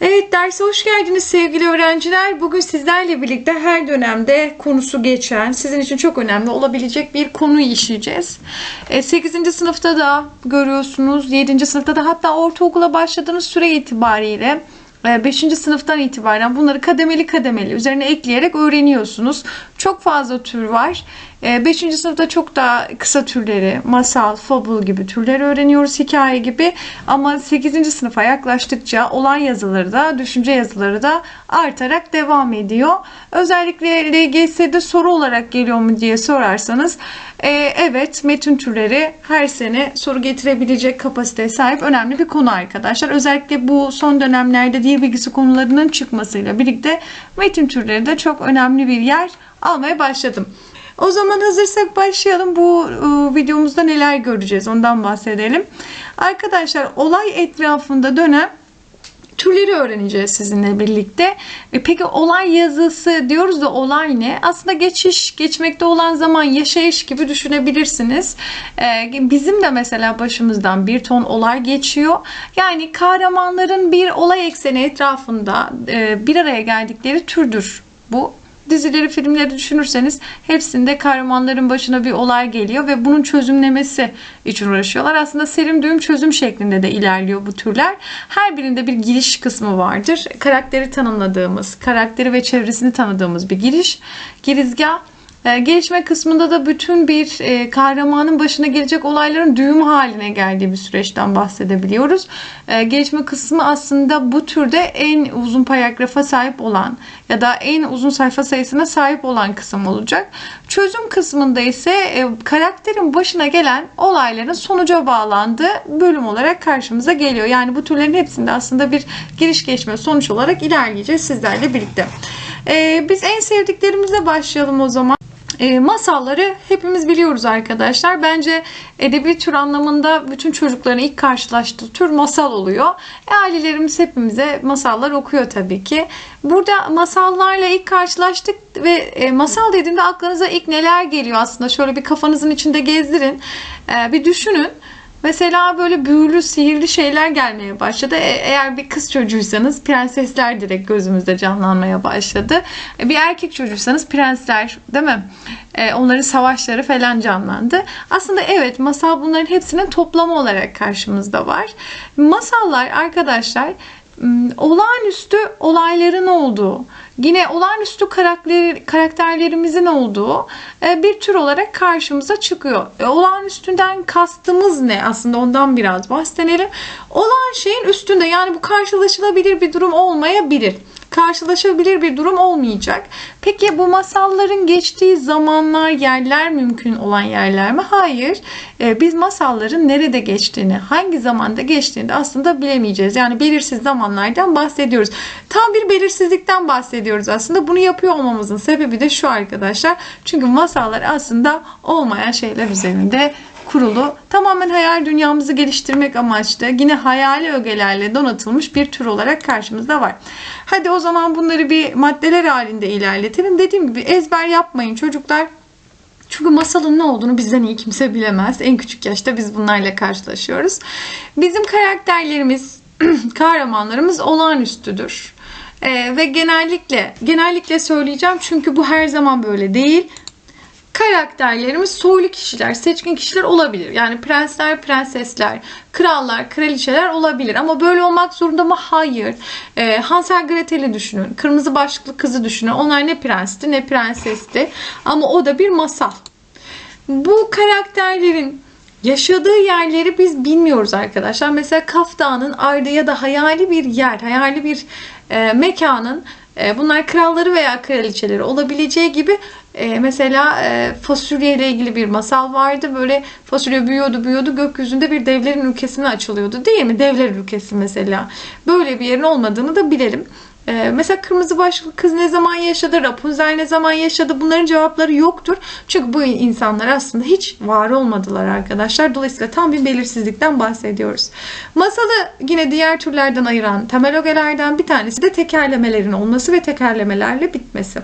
Evet derse hoş geldiniz sevgili öğrenciler. Bugün sizlerle birlikte her dönemde konusu geçen, sizin için çok önemli olabilecek bir konuyu işleyeceğiz. 8. sınıfta da görüyorsunuz, 7. sınıfta da hatta ortaokula başladığınız süre itibariyle 5. sınıftan itibaren bunları kademeli kademeli üzerine ekleyerek öğreniyorsunuz. Çok fazla tür var. 5. sınıfta çok daha kısa türleri, masal, fable gibi türleri öğreniyoruz, hikaye gibi. Ama 8. sınıfa yaklaştıkça olay yazıları da, düşünce yazıları da artarak devam ediyor. Özellikle LGS'de soru olarak geliyor mu diye sorarsanız, e, evet metin türleri her sene soru getirebilecek kapasiteye sahip önemli bir konu arkadaşlar. Özellikle bu son dönemlerde dil bilgisi konularının çıkmasıyla birlikte metin türleri de çok önemli bir yer almaya başladım. O zaman hazırsak başlayalım. Bu e, videomuzda neler göreceğiz ondan bahsedelim. Arkadaşlar olay etrafında dönen türleri öğreneceğiz sizinle birlikte. E, peki olay yazısı diyoruz da olay ne? Aslında geçiş, geçmekte olan zaman yaşayış gibi düşünebilirsiniz. E, bizim de mesela başımızdan bir ton olay geçiyor. Yani kahramanların bir olay ekseni etrafında e, bir araya geldikleri türdür bu dizileri, filmleri düşünürseniz hepsinde kahramanların başına bir olay geliyor ve bunun çözümlemesi için uğraşıyorlar. Aslında serim düğüm çözüm şeklinde de ilerliyor bu türler. Her birinde bir giriş kısmı vardır. Karakteri tanımladığımız, karakteri ve çevresini tanıdığımız bir giriş, girizgah gelişme kısmında da bütün bir e, kahramanın başına gelecek olayların düğüm haline geldiği bir süreçten bahsedebiliyoruz. E, gelişme kısmı aslında bu türde en uzun paragrafa sahip olan ya da en uzun sayfa sayısına sahip olan kısım olacak. Çözüm kısmında ise e, karakterin başına gelen olayların sonuca bağlandığı bölüm olarak karşımıza geliyor. Yani bu türlerin hepsinde aslında bir giriş geçme sonuç olarak ilerleyeceğiz sizlerle birlikte. E, biz en sevdiklerimize başlayalım o zaman. E, masalları hepimiz biliyoruz arkadaşlar. Bence edebi tür anlamında bütün çocukların ilk karşılaştığı tür masal oluyor. E, ailelerimiz hepimize masallar okuyor tabii ki. Burada masallarla ilk karşılaştık ve e, masal dediğimde aklınıza ilk neler geliyor aslında? Şöyle bir kafanızın içinde gezdirin. E, bir düşünün. Mesela böyle büyülü, sihirli şeyler gelmeye başladı. E- eğer bir kız çocuğuysanız prensesler direkt gözümüzde canlanmaya başladı. E, bir erkek çocuğuysanız prensler değil mi? E, onların savaşları falan canlandı. Aslında evet masal bunların hepsinin toplamı olarak karşımızda var. Masallar arkadaşlar olağanüstü olayların olduğu, yine olağanüstü karakter, karakterlerimizin olduğu e, bir tür olarak karşımıza çıkıyor. E, olağanüstünden kastımız ne? Aslında ondan biraz bahsedelim. Olağan şeyin üstünde yani bu karşılaşılabilir bir durum olmayabilir karşılaşabilir bir durum olmayacak. Peki bu masalların geçtiği zamanlar, yerler mümkün olan yerler mi? Hayır. Ee, biz masalların nerede geçtiğini, hangi zamanda geçtiğini aslında bilemeyeceğiz. Yani belirsiz zamanlardan bahsediyoruz. Tam bir belirsizlikten bahsediyoruz aslında. Bunu yapıyor olmamızın sebebi de şu arkadaşlar. Çünkü masallar aslında olmayan şeyler üzerinde kurulu tamamen hayal dünyamızı geliştirmek amaçlı yine hayali ögelerle donatılmış bir tür olarak karşımızda var. Hadi o zaman bunları bir maddeler halinde ilerletelim. Dediğim gibi ezber yapmayın çocuklar. Çünkü masalın ne olduğunu bizden iyi kimse bilemez. En küçük yaşta biz bunlarla karşılaşıyoruz. Bizim karakterlerimiz, kahramanlarımız olağanüstüdür. Ee, ve genellikle, genellikle söyleyeceğim çünkü bu her zaman böyle değil karakterlerimiz soylu kişiler, seçkin kişiler olabilir. Yani prensler, prensesler, krallar, kraliçeler olabilir. Ama böyle olmak zorunda mı? Hayır. Ee, Hansel Gretel'i düşünün. Kırmızı başlıklı kızı düşünün. Onlar ne prensti ne prensesti. Ama o da bir masal. Bu karakterlerin yaşadığı yerleri biz bilmiyoruz arkadaşlar. Mesela Kaf Dağı'nın ardı ya da hayali bir yer, hayali bir e, mekanın e, bunlar kralları veya kraliçeleri olabileceği gibi e, mesela e, fasulye ile ilgili bir masal vardı. Böyle fasulye büyüyordu büyüyordu gökyüzünde bir devlerin ülkesine açılıyordu değil mi? Devler ülkesi mesela. Böyle bir yerin olmadığını da bilelim. Ee, mesela kırmızı başlı kız ne zaman yaşadı, Rapunzel ne zaman yaşadı bunların cevapları yoktur. Çünkü bu insanlar aslında hiç var olmadılar arkadaşlar. Dolayısıyla tam bir belirsizlikten bahsediyoruz. Masalı yine diğer türlerden ayıran temel ögelerden bir tanesi de tekerlemelerin olması ve tekerlemelerle bitmesi.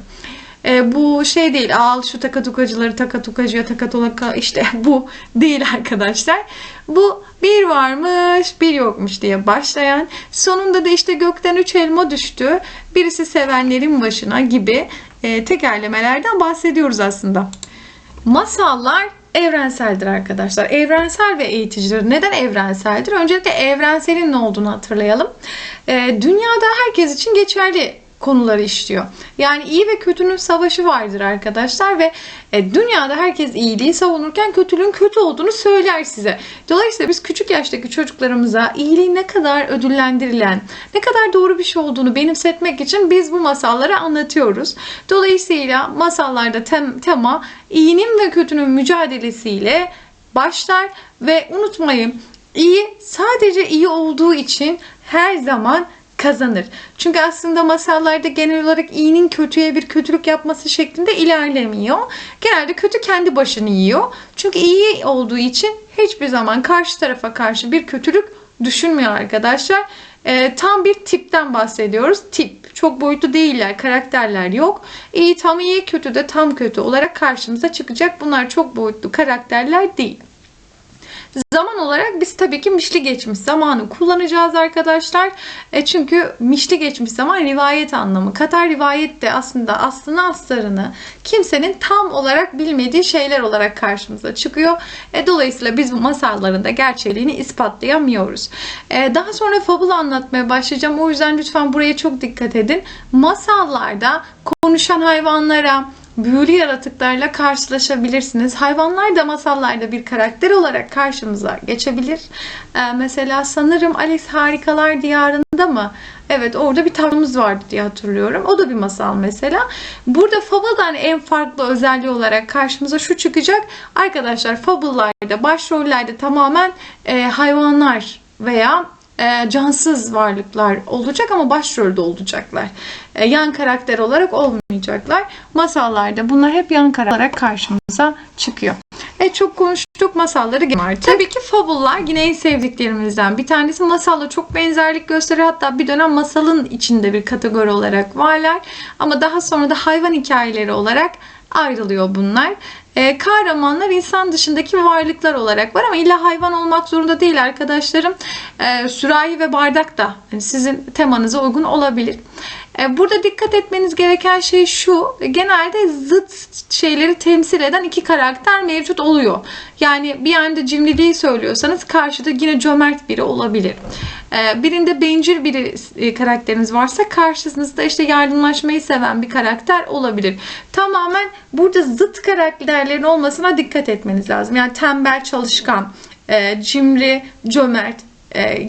E, bu şey değil. Al şu takatukacıları takatukacıya takatolaka işte bu değil arkadaşlar. Bu bir varmış bir yokmuş diye başlayan sonunda da işte gökten üç elma düştü. Birisi sevenlerin başına gibi e, tekerlemelerden bahsediyoruz aslında. Masallar evrenseldir arkadaşlar. Evrensel ve eğiticidir. Neden evrenseldir? Öncelikle evrenselin ne olduğunu hatırlayalım. Ee, dünyada herkes için geçerli konuları işliyor. Yani iyi ve kötünün savaşı vardır arkadaşlar ve e, dünyada herkes iyiliği savunurken kötülüğün kötü olduğunu söyler size. Dolayısıyla biz küçük yaştaki çocuklarımıza iyiliğin ne kadar ödüllendirilen, ne kadar doğru bir şey olduğunu benimsetmek için biz bu masalları anlatıyoruz. Dolayısıyla masallarda tem, tema iyinin ve kötünün mücadelesiyle başlar ve unutmayın iyi sadece iyi olduğu için her zaman kazanır. Çünkü aslında masallarda genel olarak iyinin kötüye bir kötülük yapması şeklinde ilerlemiyor. Genelde kötü kendi başını yiyor. Çünkü iyi olduğu için hiçbir zaman karşı tarafa karşı bir kötülük düşünmüyor arkadaşlar. Ee, tam bir tipten bahsediyoruz. Tip. Çok boyutlu değiller. Karakterler yok. İyi tam iyi, kötü de tam kötü olarak karşımıza çıkacak. Bunlar çok boyutlu karakterler değil. Zaman olarak biz tabii ki mişli geçmiş zamanı kullanacağız arkadaşlar. E çünkü mişli geçmiş zaman rivayet anlamı. Katar rivayet de aslında aslını aslarını kimsenin tam olarak bilmediği şeyler olarak karşımıza çıkıyor. E dolayısıyla biz bu masalların da gerçeğini ispatlayamıyoruz. E daha sonra fabula anlatmaya başlayacağım. O yüzden lütfen buraya çok dikkat edin. Masallarda konuşan hayvanlara, büyülü yaratıklarla karşılaşabilirsiniz. Hayvanlar da masallarda bir karakter olarak karşımıza geçebilir. Ee, mesela sanırım Alice Harikalar Diyarı'nda mı? Evet orada bir tavşanımız vardı diye hatırlıyorum. O da bir masal mesela. Burada Fable'dan en farklı özelliği olarak karşımıza şu çıkacak. Arkadaşlar Fable'larda başrollerde tamamen e, hayvanlar veya e, cansız varlıklar olacak ama başrolde olacaklar. E, yan karakter olarak olmayacaklar. Masallarda bunlar hep yan karakter olarak karşımıza çıkıyor. E çok konuştuk masalları artık. Tabii ki fabullar yine en sevdiklerimizden bir tanesi. Masalla çok benzerlik gösterir. Hatta bir dönem masalın içinde bir kategori olarak varlar. Ama daha sonra da hayvan hikayeleri olarak ayrılıyor bunlar. E, kahramanlar insan dışındaki varlıklar olarak var ama illa hayvan olmak zorunda değil arkadaşlarım. E, sürahi ve bardak da yani sizin temanıza uygun olabilir. E, burada dikkat etmeniz gereken şey şu. Genelde zıt şeyleri temsil eden iki karakter mevcut oluyor. Yani bir yanda cimriliği söylüyorsanız karşıda yine cömert biri olabilir. E, birinde bencil bir e, karakteriniz varsa karşınızda işte yardımlaşmayı seven bir karakter olabilir. Tamamen burada zıt karakterlerin olmasına dikkat etmeniz lazım. Yani tembel, çalışkan, cimri, cömert,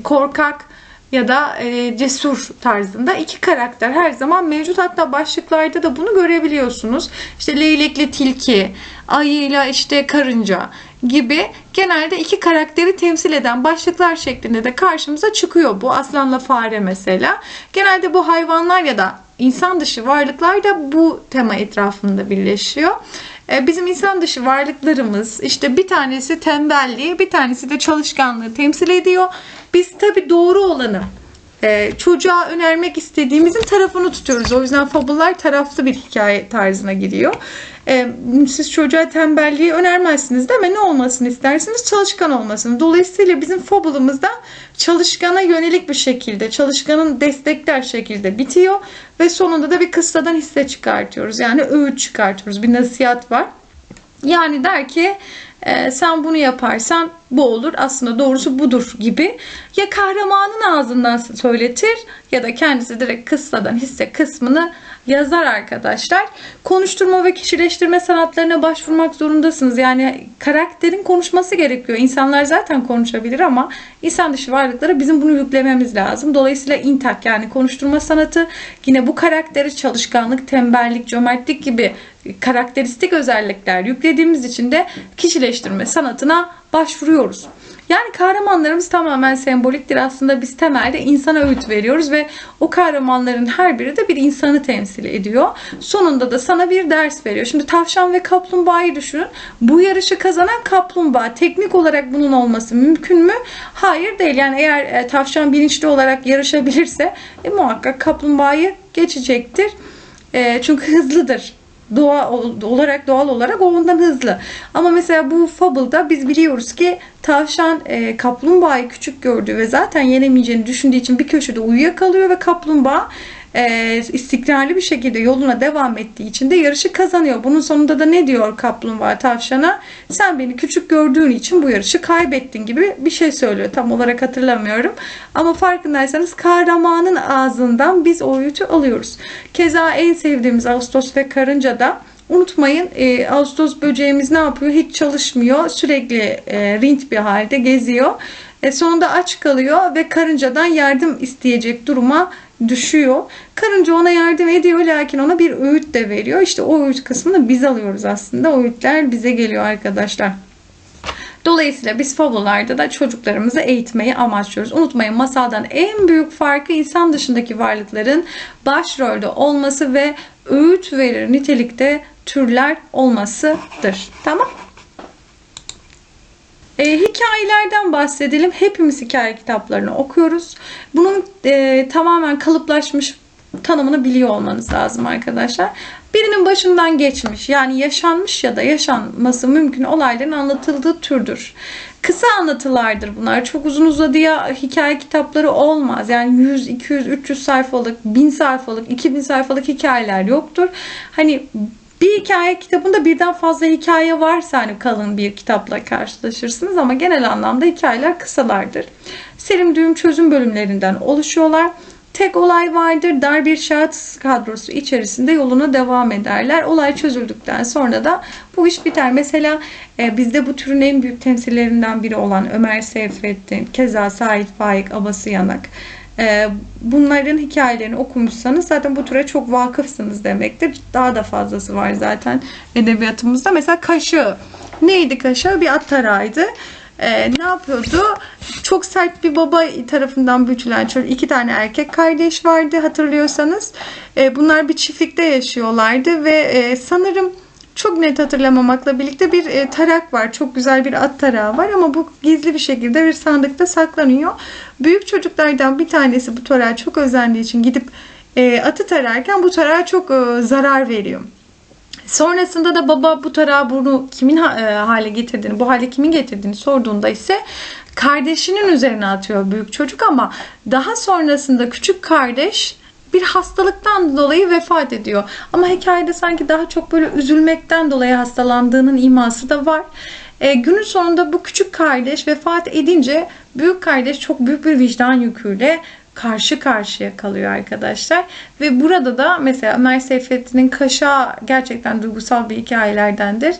korkak ya da e, cesur tarzında iki karakter her zaman mevcut. Hatta başlıklarda da bunu görebiliyorsunuz. İşte leylekli tilki, ayıyla işte karınca gibi genelde iki karakteri temsil eden başlıklar şeklinde de karşımıza çıkıyor. Bu aslanla fare mesela. Genelde bu hayvanlar ya da insan dışı varlıklar da bu tema etrafında birleşiyor. E, Bizim insan dışı varlıklarımız işte bir tanesi tembelliği, bir tanesi de çalışkanlığı temsil ediyor. Biz tabi doğru olanı e, çocuğa önermek istediğimizin tarafını tutuyoruz. O yüzden fabullar taraflı bir hikaye tarzına giriyor. E, siz çocuğa tembelliği önermezsiniz değil mi? Ne olmasını istersiniz? Çalışkan olmasını. Dolayısıyla bizim fabulumuzda çalışkana yönelik bir şekilde, çalışkanın destekler şekilde bitiyor ve sonunda da bir kıssadan hisse çıkartıyoruz. Yani öğüt çıkartıyoruz. Bir nasihat var. Yani der ki e, sen bunu yaparsan bu olur aslında doğrusu budur gibi. Ya kahramanın ağzından söyletir ya da kendisi direkt kıssadan hisse kısmını yazar arkadaşlar. Konuşturma ve kişileştirme sanatlarına başvurmak zorundasınız. Yani karakterin konuşması gerekiyor. İnsanlar zaten konuşabilir ama insan dışı varlıklara bizim bunu yüklememiz lazım. Dolayısıyla intak yani konuşturma sanatı yine bu karakteri çalışkanlık, tembellik, cömertlik gibi karakteristik özellikler yüklediğimiz için de kişileştirme sanatına başvuruyoruz. Yani kahramanlarımız tamamen semboliktir. Aslında biz temelde insana öğüt veriyoruz ve o kahramanların her biri de bir insanı temsil ediyor. Sonunda da sana bir ders veriyor. Şimdi tavşan ve kaplumbağayı düşünün. Bu yarışı kazanan kaplumbağa. Teknik olarak bunun olması mümkün mü? Hayır değil. Yani eğer e, tavşan bilinçli olarak yarışabilirse e, muhakkak kaplumbağayı geçecektir. E, çünkü hızlıdır doğa olarak doğal olarak o ondan hızlı. Ama mesela bu Fable'da biz biliyoruz ki tavşan e, kaplumbağayı küçük gördüğü ve zaten yenemeyeceğini düşündüğü için bir köşede uyuyakalıyor ve kaplumbağa e, istikrarlı bir şekilde yoluna devam ettiği için de yarışı kazanıyor. Bunun sonunda da ne diyor kaplumbağa tavşana? Sen beni küçük gördüğün için bu yarışı kaybettin gibi bir şey söylüyor. Tam olarak hatırlamıyorum. Ama farkındaysanız kahramanın ağzından biz o öğütü alıyoruz. Keza en sevdiğimiz Ağustos ve Karınca da Unutmayın e, Ağustos böceğimiz ne yapıyor? Hiç çalışmıyor. Sürekli e, rint bir halde geziyor. E, sonunda aç kalıyor ve karıncadan yardım isteyecek duruma düşüyor. Karınca ona yardım ediyor lakin ona bir öğüt de veriyor. İşte o öğüt kısmını biz alıyoruz aslında. O öğütler bize geliyor arkadaşlar. Dolayısıyla biz fabullarda da çocuklarımızı eğitmeyi amaçlıyoruz. Unutmayın masaldan en büyük farkı insan dışındaki varlıkların başrolde olması ve öğüt verir nitelikte türler olmasıdır. Tamam? E, hikayelerden bahsedelim. Hepimiz hikaye kitaplarını okuyoruz. Bunun e, tamamen kalıplaşmış tanımını biliyor olmanız lazım arkadaşlar. Birinin başından geçmiş yani yaşanmış ya da yaşanması mümkün olayların anlatıldığı türdür. Kısa anlatılardır bunlar. Çok uzun uzadıya hikaye kitapları olmaz. Yani 100, 200, 300 sayfalık, 1000 sayfalık, 2000 sayfalık hikayeler yoktur. Hani bir hikaye kitabında birden fazla hikaye varsa hani kalın bir kitapla karşılaşırsınız ama genel anlamda hikayeler kısalardır. Serim düğüm çözüm bölümlerinden oluşuyorlar. Tek olay vardır. Dar bir şahıs kadrosu içerisinde yoluna devam ederler. Olay çözüldükten sonra da bu iş biter. Mesela e, bizde bu türün en büyük temsillerinden biri olan Ömer Seyfettin, keza Sait Faik, Abası Yanak. E, bunların hikayelerini okumuşsanız zaten bu türe çok vakıfsınız demektir. Daha da fazlası var zaten edebiyatımızda. Mesela Kaşığı. Neydi Kaşığı? Bir at tarağıydı e, ne yapıyordu? Çok sert bir baba tarafından büyütülen çocuk. iki tane erkek kardeş vardı hatırlıyorsanız. E, bunlar bir çiftlikte yaşıyorlardı ve e, sanırım çok net hatırlamamakla birlikte bir e, tarak var. Çok güzel bir at tarağı var ama bu gizli bir şekilde bir sandıkta saklanıyor. Büyük çocuklardan bir tanesi bu tarağı çok özendiği için gidip e, atı tararken bu tarağa çok e, zarar veriyor. Sonrasında da baba bu tarağı bunu kimin ha- e, hale getirdiğini, bu hale kimin getirdiğini sorduğunda ise kardeşinin üzerine atıyor büyük çocuk ama daha sonrasında küçük kardeş bir hastalıktan dolayı vefat ediyor. Ama hikayede sanki daha çok böyle üzülmekten dolayı hastalandığının iması da var. E, günün sonunda bu küçük kardeş vefat edince büyük kardeş çok büyük bir vicdan yüküyle karşı karşıya kalıyor arkadaşlar. Ve burada da mesela Ömer Seyfettin'in Kaşa gerçekten duygusal bir hikayelerdendir.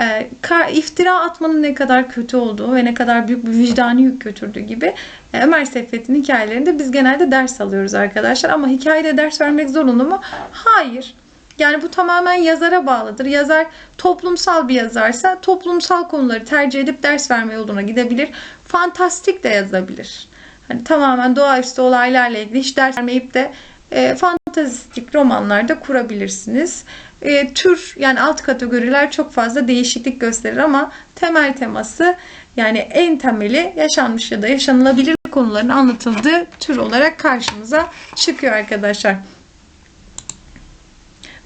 E, iftira atmanın ne kadar kötü olduğu ve ne kadar büyük bir vicdani yük götürdüğü gibi e, Ömer Seyfettin hikayelerinde biz genelde ders alıyoruz arkadaşlar. Ama hikayede ders vermek zorunlu mu? Hayır. Yani bu tamamen yazara bağlıdır. Yazar toplumsal bir yazarsa toplumsal konuları tercih edip ders verme yoluna gidebilir. Fantastik de yazabilir. Hani tamamen doğaüstü olaylarla ilgili hiç ders vermeyip de e, fantastik romanlarda kurabilirsiniz. E, tür yani alt kategoriler çok fazla değişiklik gösterir ama temel teması yani en temeli yaşanmış ya da yaşanılabilir konuların anlatıldığı tür olarak karşımıza çıkıyor arkadaşlar.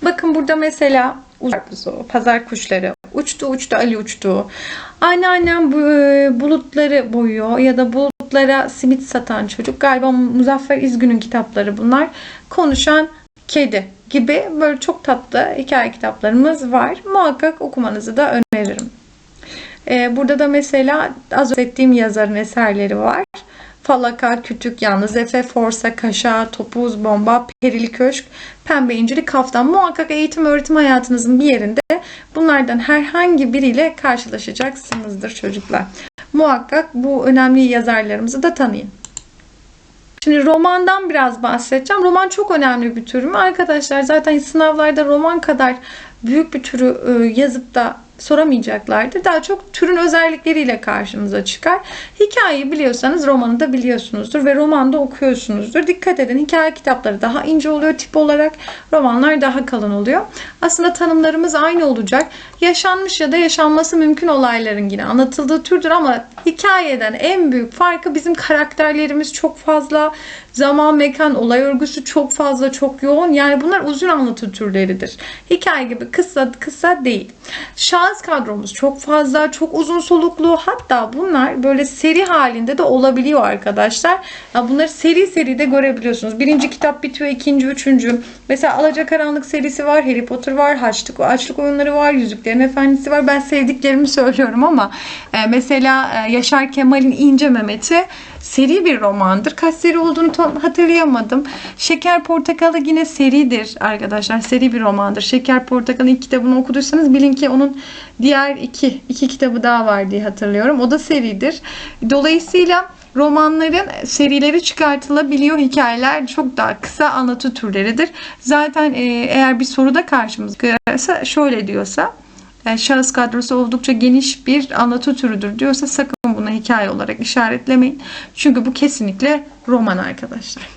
Bakın burada mesela pazar kuşları uçtu uçtu Ali uçtu. Anneannem e, bulutları boyuyor ya da bulutlara simit satan çocuk. Galiba Muzaffer İzgün'ün kitapları bunlar. Konuşan kedi gibi böyle çok tatlı hikaye kitaplarımız var. Muhakkak okumanızı da öneririm. E, burada da mesela az önce ettiğim yazarın eserleri var. Falaka, Kütük, Yalnız Efe, Forsa, Kaşa, Topuz, Bomba, Perili Köşk, Pembe İncili, Kaftan. Muhakkak eğitim öğretim hayatınızın bir yerinde bunlardan herhangi biriyle karşılaşacaksınızdır çocuklar. Muhakkak bu önemli yazarlarımızı da tanıyın. Şimdi romandan biraz bahsedeceğim. Roman çok önemli bir tür mü? Arkadaşlar zaten sınavlarda roman kadar büyük bir türü yazıp da soramayacaklardır. Daha çok türün özellikleriyle karşınıza çıkar. Hikayeyi biliyorsanız romanı da biliyorsunuzdur ve romanda okuyorsunuzdur. Dikkat edin hikaye kitapları daha ince oluyor tip olarak. Romanlar daha kalın oluyor. Aslında tanımlarımız aynı olacak. Yaşanmış ya da yaşanması mümkün olayların yine anlatıldığı türdür ama hikayeden en büyük farkı bizim karakterlerimiz çok fazla. Zaman, mekan, olay örgüsü çok fazla, çok yoğun. Yani bunlar uzun anlatı türleridir. Hikaye gibi kısa kısa değil. Şahıs kadromuz çok fazla, çok uzun soluklu. Hatta bunlar böyle seri halinde de olabiliyor arkadaşlar. Bunları seri seri de görebiliyorsunuz. Birinci kitap bitiyor, ikinci, üçüncü. Mesela Alacakaranlık serisi var, Harry Potter var, Haçlık, Açlık Oyunları var, Yüzüklerin Efendisi var. Ben sevdiklerimi söylüyorum ama e, mesela e, Yaşar Kemal'in İnce Mehmet'i seri bir romandır. Kaç seri olduğunu tam hatırlayamadım. Şeker Portakalı yine seridir arkadaşlar. Seri bir romandır. Şeker Portakalı ilk kitabını okuduysanız bilin ki onun diğer iki, iki kitabı daha var diye hatırlıyorum. O da seridir. Dolayısıyla romanların serileri çıkartılabiliyor. Hikayeler çok daha kısa anlatı türleridir. Zaten e, eğer bir soruda karşımıza şöyle diyorsa yani şahıs kadrosu oldukça geniş bir anlatı türüdür diyorsa sakın bunu hikaye olarak işaretlemeyin. Çünkü bu kesinlikle roman arkadaşlar.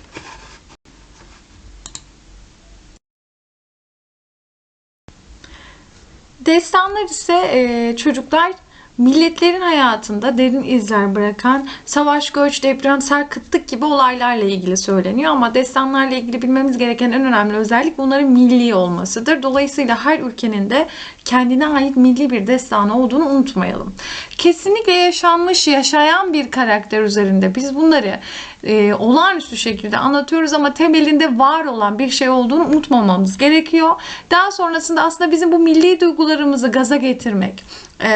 Destanlar ise çocuklar milletlerin hayatında derin izler bırakan savaş, göç, deprem, sel, kıtlık gibi olaylarla ilgili söyleniyor. Ama destanlarla ilgili bilmemiz gereken en önemli özellik bunların milli olmasıdır. Dolayısıyla her ülkenin de kendine ait milli bir destanı olduğunu unutmayalım. Kesinlikle yaşanmış, yaşayan bir karakter üzerinde biz bunları e, olağanüstü şekilde anlatıyoruz ama temelinde var olan bir şey olduğunu unutmamamız gerekiyor. Daha sonrasında aslında bizim bu milli duygularımızı gaza getirmek,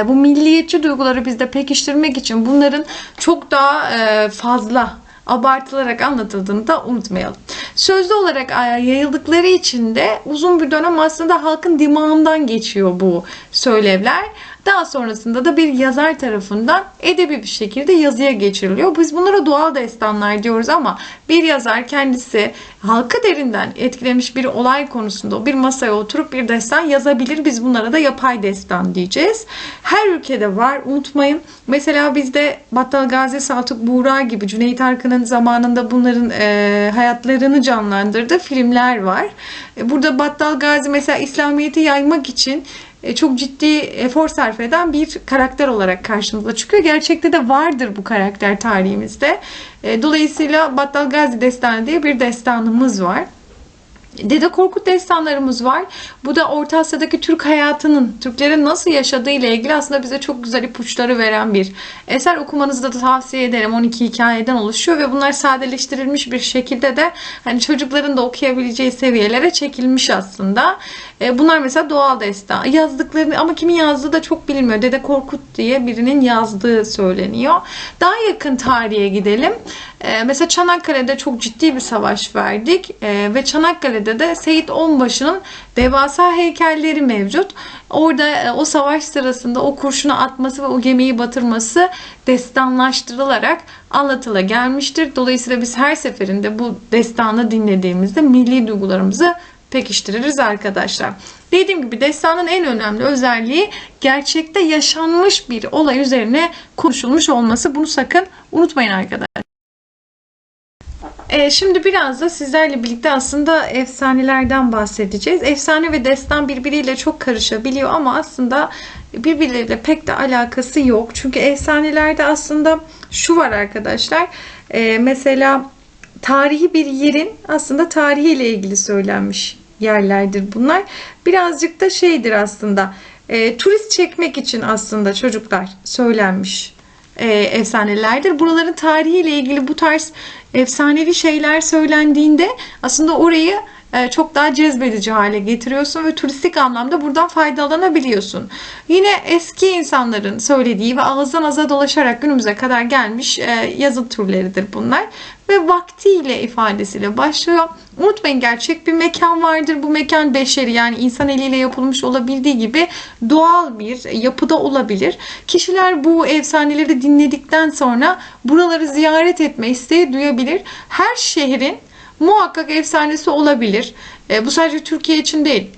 bu milliyetçi duyguları bizde pekiştirmek için bunların çok daha e, fazla abartılarak anlatıldığını da unutmayalım. Sözlü olarak yayıldıkları için de uzun bir dönem aslında halkın dimağından geçiyor bu söylevler. Daha sonrasında da bir yazar tarafından edebi bir şekilde yazıya geçiriliyor. Biz bunlara doğal destanlar diyoruz ama bir yazar kendisi halkı derinden etkilemiş bir olay konusunda bir masaya oturup bir destan yazabilir. Biz bunlara da yapay destan diyeceğiz. Her ülkede var unutmayın. Mesela bizde Battal Gazi Saltuk Buğra gibi Cüneyt Arkın'ın zamanında bunların e, hayatlarını canlandırdığı filmler var. E, burada Battal Gazi mesela İslamiyet'i yaymak için çok ciddi efor sarf eden bir karakter olarak karşımıza çıkıyor. Gerçekte de vardır bu karakter tarihimizde. E, dolayısıyla Battal Gazi Destanı diye bir destanımız var. Dede Korkut destanlarımız var. Bu da Orta Asya'daki Türk hayatının, Türklerin nasıl yaşadığı ile ilgili aslında bize çok güzel ipuçları veren bir eser. Okumanızı da tavsiye ederim. 12 hikayeden oluşuyor ve bunlar sadeleştirilmiş bir şekilde de hani çocukların da okuyabileceği seviyelere çekilmiş aslında. E, bunlar mesela doğal destan. Yazdıklarını ama kimin yazdığı da çok bilinmiyor. Dede Korkut diye birinin yazdığı söyleniyor. Daha yakın tarihe gidelim. E, mesela Çanakkale'de çok ciddi bir savaş verdik e, ve Çanakkale'de de Seyit Onbaşı'nın devasa heykelleri mevcut. Orada o savaş sırasında o kurşunu atması ve o gemiyi batırması destanlaştırılarak anlatıla gelmiştir. Dolayısıyla biz her seferinde bu destanı dinlediğimizde milli duygularımızı pekiştiririz arkadaşlar. Dediğim gibi destanın en önemli özelliği gerçekte yaşanmış bir olay üzerine konuşulmuş olması. Bunu sakın unutmayın arkadaşlar. E, şimdi biraz da sizlerle birlikte aslında efsanelerden bahsedeceğiz. Efsane ve destan birbiriyle çok karışabiliyor ama aslında birbirleriyle pek de alakası yok. Çünkü efsanelerde aslında şu var arkadaşlar. E, mesela tarihi bir yerin aslında tarihiyle ilgili söylenmiş yerlerdir bunlar. Birazcık da şeydir aslında. E, turist çekmek için aslında çocuklar söylenmiş e, efsanelerdir. Buraların tarihiyle ilgili bu tarz efsanevi şeyler söylendiğinde aslında orayı çok daha cezbedici hale getiriyorsun ve turistik anlamda buradan faydalanabiliyorsun. Yine eski insanların söylediği ve ağızdan aza dolaşarak günümüze kadar gelmiş e, yazı türleridir bunlar. Ve vaktiyle ifadesiyle başlıyor. Unutmayın gerçek bir mekan vardır. Bu mekan beşeri yani insan eliyle yapılmış olabildiği gibi doğal bir yapıda olabilir. Kişiler bu efsaneleri dinledikten sonra buraları ziyaret etme isteği duyabilir. Her şehrin muhakkak efsanesi olabilir. E, bu sadece Türkiye için değil.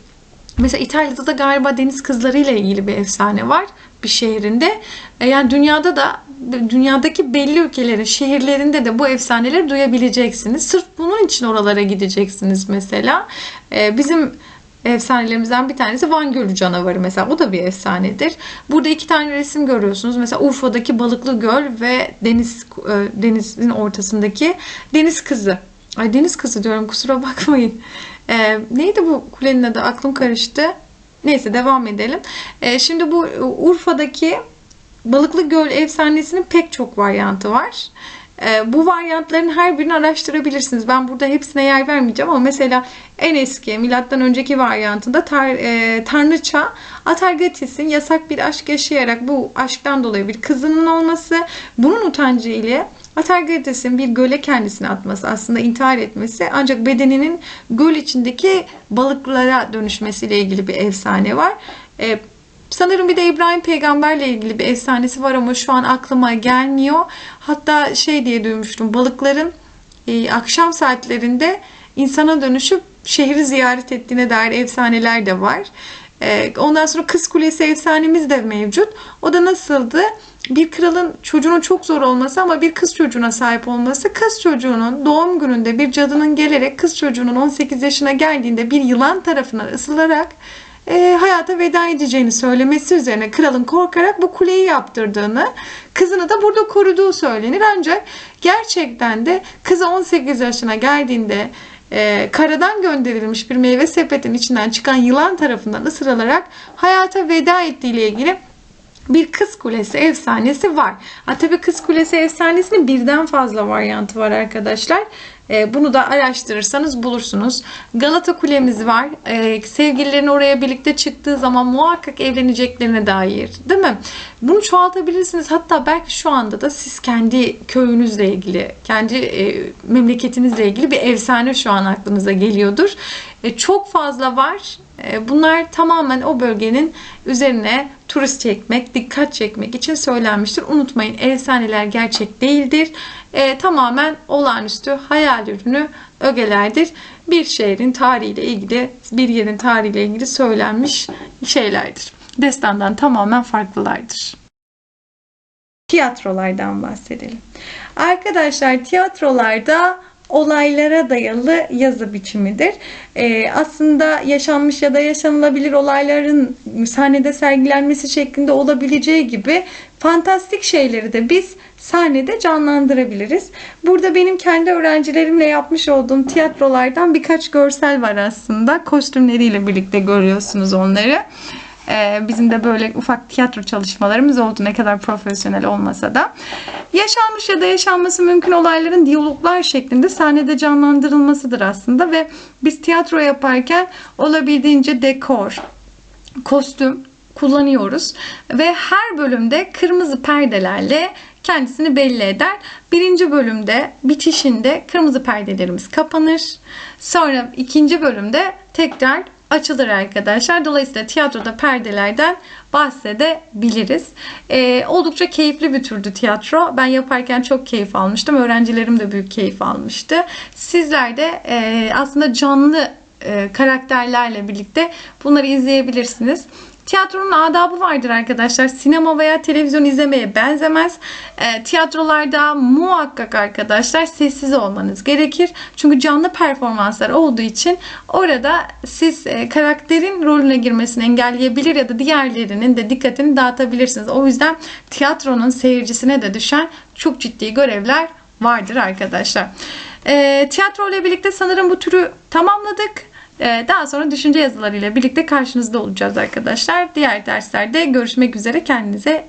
Mesela İtalya'da da galiba deniz kızları ile ilgili bir efsane var bir şehrinde. E, Yani dünyada da dünyadaki belli ülkelerin şehirlerinde de bu efsaneleri duyabileceksiniz. Sırf bunun için oralara gideceksiniz mesela. E, Bizim efsanelerimizden bir tanesi Van Gölü canavarı mesela. O da bir efsanedir. Burada iki tane resim görüyorsunuz. Mesela Urfa'daki Balıklı Göl ve deniz e, denizin ortasındaki deniz kızı. Ay deniz kızı diyorum kusura bakmayın. E, neydi bu kulenin adı? Aklım karıştı. Neyse devam edelim. E, şimdi bu Urfa'daki Balıklı Göl efsanesinin pek çok varyantı var. Ee, bu varyantların her birini araştırabilirsiniz. Ben burada hepsine yer vermeyeceğim ama mesela en eski milattan önceki varyantında tar, e, Tanrıça Atargatis'in yasak bir aşk yaşayarak bu aşktan dolayı bir kızının olması bunun utancı ile Atargatis'in bir göle kendisini atması aslında intihar etmesi ancak bedeninin göl içindeki balıklara dönüşmesiyle ilgili bir efsane var. Ee, Sanırım bir de İbrahim peygamberle ilgili bir efsanesi var ama şu an aklıma gelmiyor. Hatta şey diye duymuştum. Balıkların e, akşam saatlerinde insana dönüşüp şehri ziyaret ettiğine dair efsaneler de var. E, ondan sonra Kız Kulesi efsanemiz de mevcut. O da nasıldı? Bir kralın çocuğunun çok zor olması ama bir kız çocuğuna sahip olması. Kız çocuğunun doğum gününde bir cadının gelerek kız çocuğunun 18 yaşına geldiğinde bir yılan tarafından ısılarak e, hayata veda edeceğini söylemesi üzerine kralın korkarak bu kuleyi yaptırdığını, kızını da burada koruduğu söylenir. Ancak gerçekten de kızı 18 yaşına geldiğinde e, karadan gönderilmiş bir meyve sepetin içinden çıkan yılan tarafından ısırılarak hayata veda ettiği ile ilgili bir kız kulesi efsanesi var. Ha tabii kız kulesi efsanesinin birden fazla varyantı var arkadaşlar. Ee, bunu da araştırırsanız bulursunuz. Galata kulemiz var. Ee, sevgililerin oraya birlikte çıktığı zaman muhakkak evleneceklerine dair. Değil mi? Bunu çoğaltabilirsiniz. Hatta belki şu anda da siz kendi köyünüzle ilgili, kendi e, memleketinizle ilgili bir efsane şu an aklınıza geliyordur. E, çok fazla var. E, bunlar tamamen o bölgenin üzerine turist çekmek, dikkat çekmek için söylenmiştir. Unutmayın efsaneler gerçek değildir. E, tamamen olağanüstü hayal ürünü ögelerdir. Bir şehrin tarihiyle ilgili, bir yerin tarihiyle ilgili söylenmiş şeylerdir. Destandan tamamen farklılardır. Tiyatrolardan bahsedelim. Arkadaşlar tiyatrolarda olaylara dayalı yazı biçimidir. Ee, aslında yaşanmış ya da yaşanılabilir olayların sahnede sergilenmesi şeklinde olabileceği gibi fantastik şeyleri de biz sahnede canlandırabiliriz. Burada benim kendi öğrencilerimle yapmış olduğum tiyatrolardan birkaç görsel var aslında. Kostümleriyle birlikte görüyorsunuz onları. Ee, bizim de böyle ufak tiyatro çalışmalarımız oldu ne kadar profesyonel olmasa da. Yaşanmış ya da yaşanması mümkün olayların diyaloglar şeklinde sahnede canlandırılmasıdır aslında ve biz tiyatro yaparken olabildiğince dekor, kostüm kullanıyoruz ve her bölümde kırmızı perdelerle kendisini belli eder. Birinci bölümde bitişinde kırmızı perdelerimiz kapanır. Sonra ikinci bölümde tekrar açılır arkadaşlar. Dolayısıyla tiyatroda perdelerden bahsedebiliriz. Ee, oldukça keyifli bir türdü tiyatro. Ben yaparken çok keyif almıştım. Öğrencilerim de büyük keyif almıştı. Sizler de e, aslında canlı e, karakterlerle birlikte bunları izleyebilirsiniz. Tiyatronun adabı vardır arkadaşlar. Sinema veya televizyon izlemeye benzemez. E, tiyatrolarda muhakkak arkadaşlar sessiz olmanız gerekir. Çünkü canlı performanslar olduğu için orada siz e, karakterin rolüne girmesini engelleyebilir ya da diğerlerinin de dikkatini dağıtabilirsiniz. O yüzden tiyatronun seyircisine de düşen çok ciddi görevler vardır arkadaşlar. E, tiyatro ile birlikte sanırım bu türü tamamladık. Ee, Daha sonra düşünce yazılarıyla birlikte karşınızda olacağız arkadaşlar. Diğer derslerde görüşmek üzere. Kendinize